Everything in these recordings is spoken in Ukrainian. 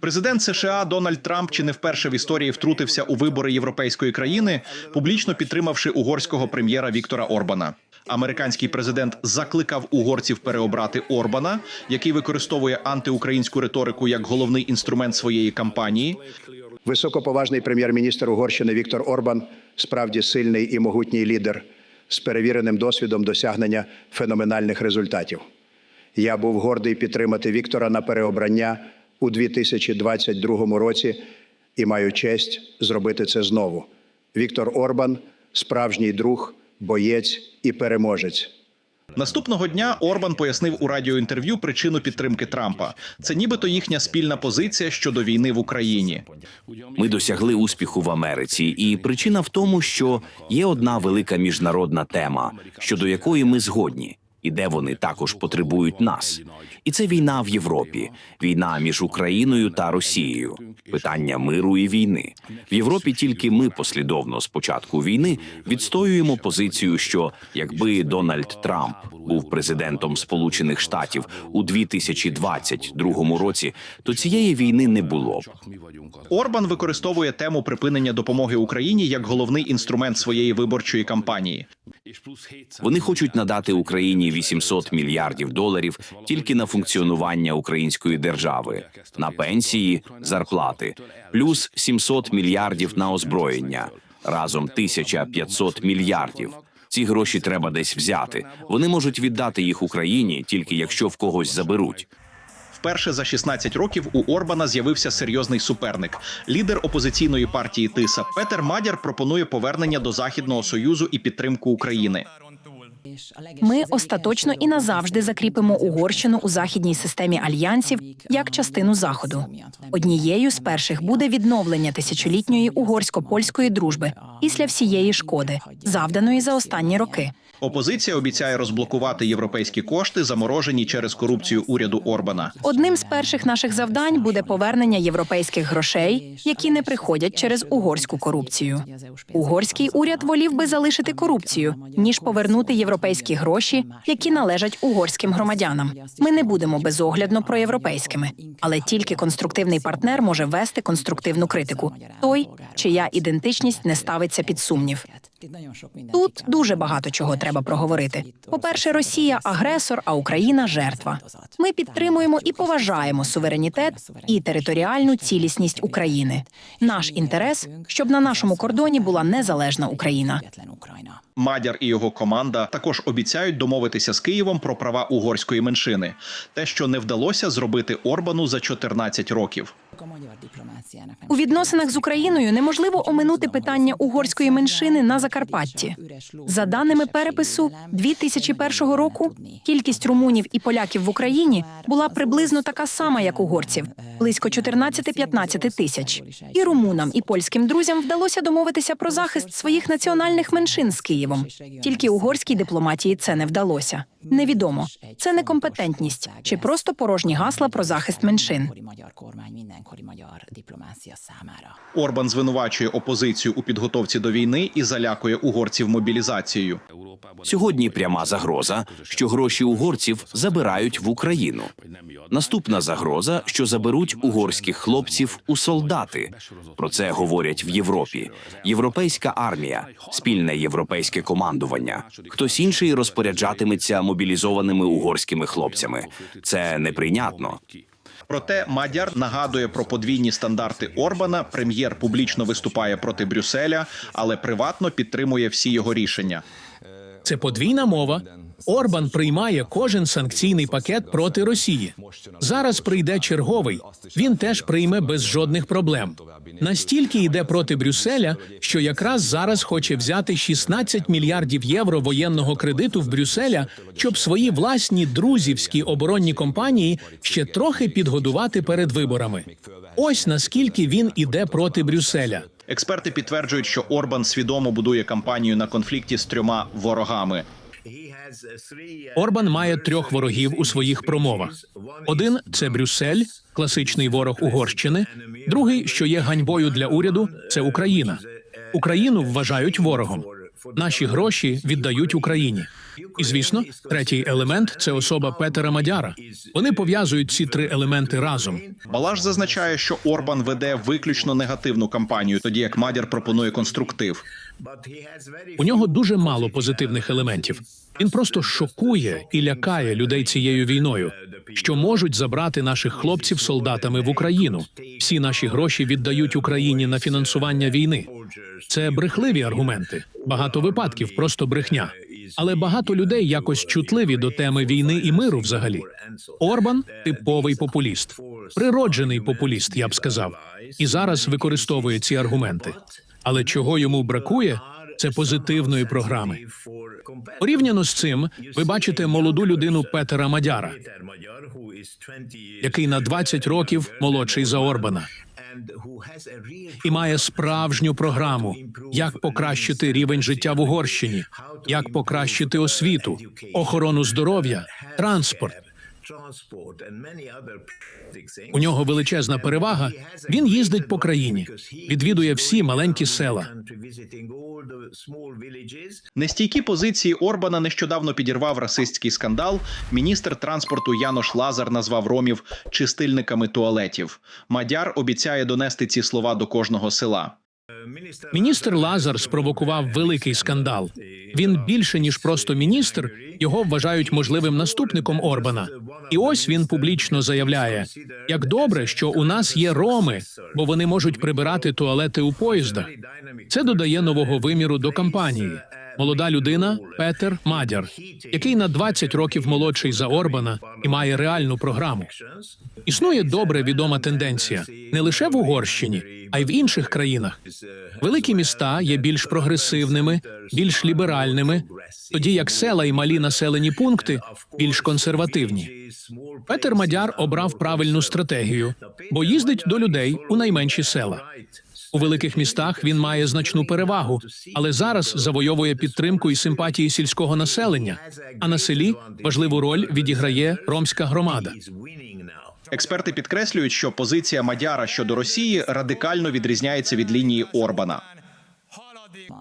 Президент США Дональд Трамп чи не вперше в історії втрутився у вибори європейської країни, публічно підтримавши угорського прем'єра Віктора Орбана. Американський президент закликав угорців переобрати Орбана, який використовує антиукраїнську риторику як головний інструмент своєї кампанії. Високоповажний прем'єр-міністр Угорщини Віктор Орбан справді сильний і могутній лідер з перевіреним досвідом досягнення феноменальних результатів. Я був гордий підтримати Віктора на переобрання у 2022 році і маю честь зробити це знову. Віктор Орбан справжній друг, боєць і переможець. Наступного дня Орбан пояснив у радіоінтерв'ю причину підтримки Трампа. Це нібито їхня спільна позиція щодо війни в Україні. Ми досягли успіху в Америці, і причина в тому, що є одна велика міжнародна тема, щодо якої ми згодні, і де вони також потребують нас. І це війна в Європі, війна між Україною та Росією, питання миру і війни. В Європі тільки ми послідовно з початку війни відстоюємо позицію, що якби Дональд Трамп був президентом Сполучених Штатів у 2022 році, то цієї війни не було б. Орбан використовує тему припинення допомоги Україні як головний інструмент своєї виборчої кампанії. Вони хочуть надати Україні 800 мільярдів доларів тільки на функціонування української держави, на пенсії, зарплати, плюс 700 мільярдів на озброєння, разом 1500 мільярдів. Ці гроші треба десь взяти. Вони можуть віддати їх Україні тільки якщо в когось заберуть. Вперше за 16 років у Орбана з'явився серйозний суперник. Лідер опозиційної партії Тиса Петер Мадяр пропонує повернення до Західного союзу і підтримку України. Ми остаточно і назавжди закріпимо Угорщину у західній системі альянсів як частину заходу. Однією з перших буде відновлення тисячолітньої угорсько-польської дружби після всієї шкоди, завданої за останні роки. Опозиція обіцяє розблокувати європейські кошти, заморожені через корупцію уряду Орбана. Одним з перших наших завдань буде повернення європейських грошей, які не приходять через угорську корупцію. Угорський уряд волів би залишити корупцію, ніж повернути європейські гроші, які належать угорським громадянам. Ми не будемо безоглядно проєвропейськими, але тільки конструктивний партнер може вести конструктивну критику. Той, чия ідентичність не ставиться під сумнів. Тут дуже багато чого треба проговорити. По-перше, Росія агресор, а Україна жертва. Ми підтримуємо і поважаємо суверенітет і територіальну цілісність України. Наш інтерес, щоб на нашому кордоні була незалежна Україна. Мадяр і його команда також обіцяють домовитися з Києвом про права угорської меншини, те, що не вдалося зробити Орбану за 14 років. У відносинах з Україною неможливо оминути питання угорської меншини на Закарпатті. За даними перепису 2001 року, кількість румунів і поляків в Україні була приблизно така сама, як угорців близько 14-15 тисяч. І румунам, і польським друзям вдалося домовитися про захист своїх національних меншин з Києвом. Тільки угорській дипломатії це не вдалося. Невідомо це некомпетентність чи просто порожні гасла про захист меншин. Орбан звинувачує опозицію у підготовці до війни і залякує угорців мобілізацією. Сьогодні пряма загроза, що гроші угорців забирають в Україну. Наступна загроза, що заберуть угорських хлопців у солдати. Про це говорять в Європі. Європейська армія, спільне європейське командування. Хтось інший розпоряджатиметься мобілізованими угорськими хлопцями. Це неприйнятно. Проте Мадяр нагадує про подвійні стандарти Орбана. Прем'єр публічно виступає проти Брюсселя, але приватно підтримує всі його рішення. Це подвійна мова. Орбан приймає кожен санкційний пакет проти Росії. Зараз прийде черговий. Він теж прийме без жодних проблем. Настільки йде проти Брюсселя, що якраз зараз хоче взяти 16 мільярдів євро воєнного кредиту в Брюсселя, щоб свої власні друзівські оборонні компанії ще трохи підгодувати перед виборами. Ось наскільки він іде проти Брюсселя. Експерти підтверджують, що Орбан свідомо будує кампанію на конфлікті з трьома ворогами. Орбан має трьох ворогів у своїх промовах. Один це Брюссель, класичний ворог Угорщини. Другий, що є ганьбою для уряду, це Україна. Україну вважають ворогом. Наші гроші віддають Україні. І звісно, третій елемент це особа Петера Мадяра. Вони пов'язують ці три елементи разом. Балаш зазначає, що Орбан веде виключно негативну кампанію, тоді як Мадяр пропонує конструктив. У нього дуже мало позитивних елементів. Він просто шокує і лякає людей цією війною, що можуть забрати наших хлопців солдатами в Україну. Всі наші гроші віддають Україні на фінансування війни. Це брехливі аргументи. Багато випадків просто брехня. Але багато людей якось чутливі до теми війни і миру взагалі. Орбан типовий популіст, природжений популіст, я б сказав, і зараз використовує ці аргументи. Але чого йому бракує, це позитивної програми. Порівняно з цим, ви бачите молоду людину Петера Мадяра, який на 20 років молодший за Орбана, і має справжню програму, як покращити рівень життя в Угорщині, як покращити освіту, охорону здоров'я, транспорт. У нього величезна перевага. Він їздить по країні, відвідує всі маленькі села. Нестійкі позиції Орбана нещодавно підірвав расистський скандал. Міністр транспорту Янош Лазар назвав ромів чистильниками туалетів. Мадяр обіцяє донести ці слова до кожного села. Міністр Лазар спровокував великий скандал. Він більше ніж просто міністр. Його вважають можливим наступником Орбана. І ось він публічно заявляє: як добре, що у нас є роми, бо вони можуть прибирати туалети у поїздах. Це додає нового виміру до кампанії. Молода людина Петер Мадяр, який на 20 років молодший за Орбана і має реальну програму. Існує добре відома тенденція не лише в Угорщині, а й в інших країнах. Великі міста є більш прогресивними, більш ліберальними, тоді як села і малі населені пункти більш консервативні. Петер Мадяр обрав правильну стратегію, бо їздить до людей у найменші села. У великих містах він має значну перевагу, але зараз завойовує підтримку і симпатії сільського населення. А на селі важливу роль відіграє ромська громада. Експерти підкреслюють, що позиція Мадяра щодо Росії радикально відрізняється від лінії Орбана.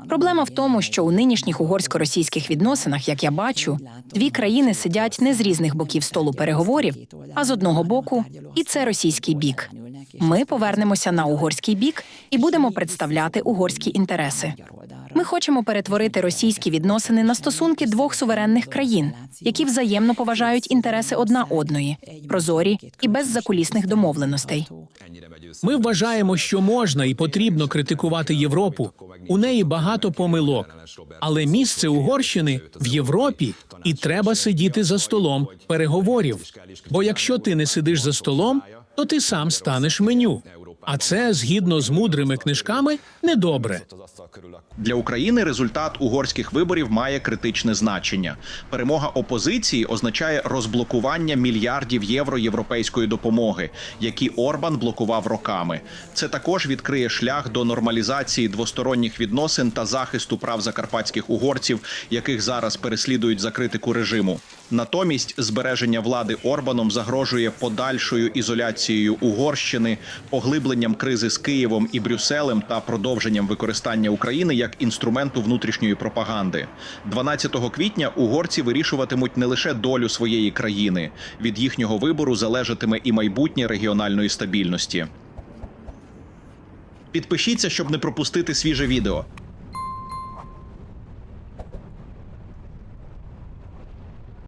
Проблема в тому, що у нинішніх угорсько-російських відносинах, як я бачу, дві країни сидять не з різних боків столу переговорів, а з одного боку, і це російський бік. Ми повернемося на угорський бік і будемо представляти угорські інтереси. Ми хочемо перетворити російські відносини на стосунки двох суверенних країн, які взаємно поважають інтереси одна одної, прозорі і без закулісних домовленостей. Ми вважаємо, що можна і потрібно критикувати Європу. У неї багато помилок, але місце Угорщини в Європі, і треба сидіти за столом переговорів. Бо якщо ти не сидиш за столом, то ти сам станеш меню. А це згідно з мудрими книжками недобре. Для України результат угорських виборів має критичне значення. Перемога опозиції означає розблокування мільярдів євро європейської допомоги, які Орбан блокував роками. Це також відкриє шлях до нормалізації двосторонніх відносин та захисту прав закарпатських угорців, яких зараз переслідують за критику режиму. Натомість збереження влади Орбаном загрожує подальшою ізоляцією Угорщини, поглибленням кризи з Києвом і Брюсселем та продовженням використання України як інструменту внутрішньої пропаганди. 12 квітня угорці вирішуватимуть не лише долю своєї країни. Від їхнього вибору залежатиме і майбутнє регіональної стабільності. Підпишіться, щоб не пропустити свіже відео.